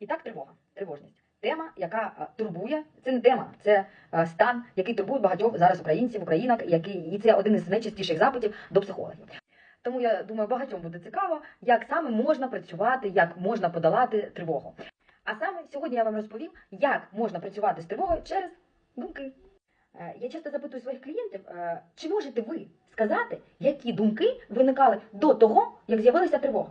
І так тривога, тривожність. Тема, яка е, турбує, це не тема, це е, стан, який турбує багатьох зараз українців, українок, який і це один із найчастіших запитів до психологів. Тому я думаю, багатьом буде цікаво, як саме можна працювати, як можна подолати тривогу. А саме сьогодні я вам розповім, як можна працювати з тривогою через думки. Е, Я часто запитую своїх клієнтів, чи можете ви сказати, які думки виникали до того, як з'явилася тривога?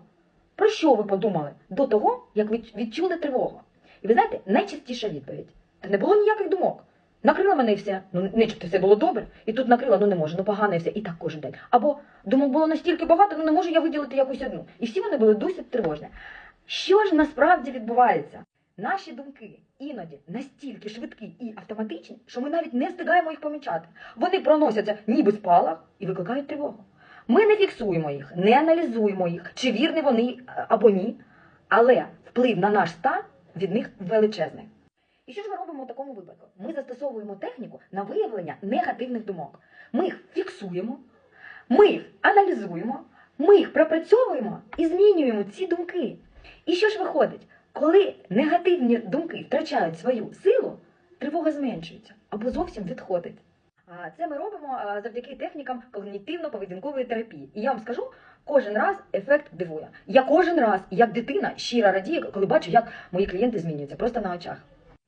Про що ви подумали до того, як ви відчули тривогу? І ви знаєте, найчастіша відповідь: та не було ніяких думок. Накрила мене і все. Ну, начебто все було добре, і тут накрила, ну не може, ну погано і все, і так кожен день. Або думок було настільки багато, ну не можу я виділити якусь одну. І всі вони були досить тривожні. Що ж насправді відбувається? Наші думки іноді настільки швидкі і автоматичні, що ми навіть не встигаємо їх помічати. Вони проносяться ніби спалах і викликають тривогу. Ми не фіксуємо їх, не аналізуємо їх, чи вірні вони е, або ні, але вплив на наш стан від них величезний. І що ж ми робимо в такому випадку? Ми застосовуємо техніку на виявлення негативних думок. Ми їх фіксуємо, ми їх аналізуємо, ми їх пропрацьовуємо і змінюємо ці думки. І що ж виходить? Коли негативні думки втрачають свою силу, тривога зменшується або зовсім відходить. Це ми робимо завдяки технікам когнітивно-поведінкової терапії. І я вам скажу, кожен раз ефект дивує. Я кожен раз, як дитина, щиро радію, коли бачу, як мої клієнти змінюються просто на очах.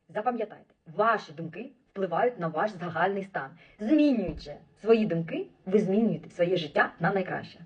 Запам'ятайте, ваші думки впливають на ваш загальний стан. Змінюючи свої думки, ви змінюєте своє життя на найкраще.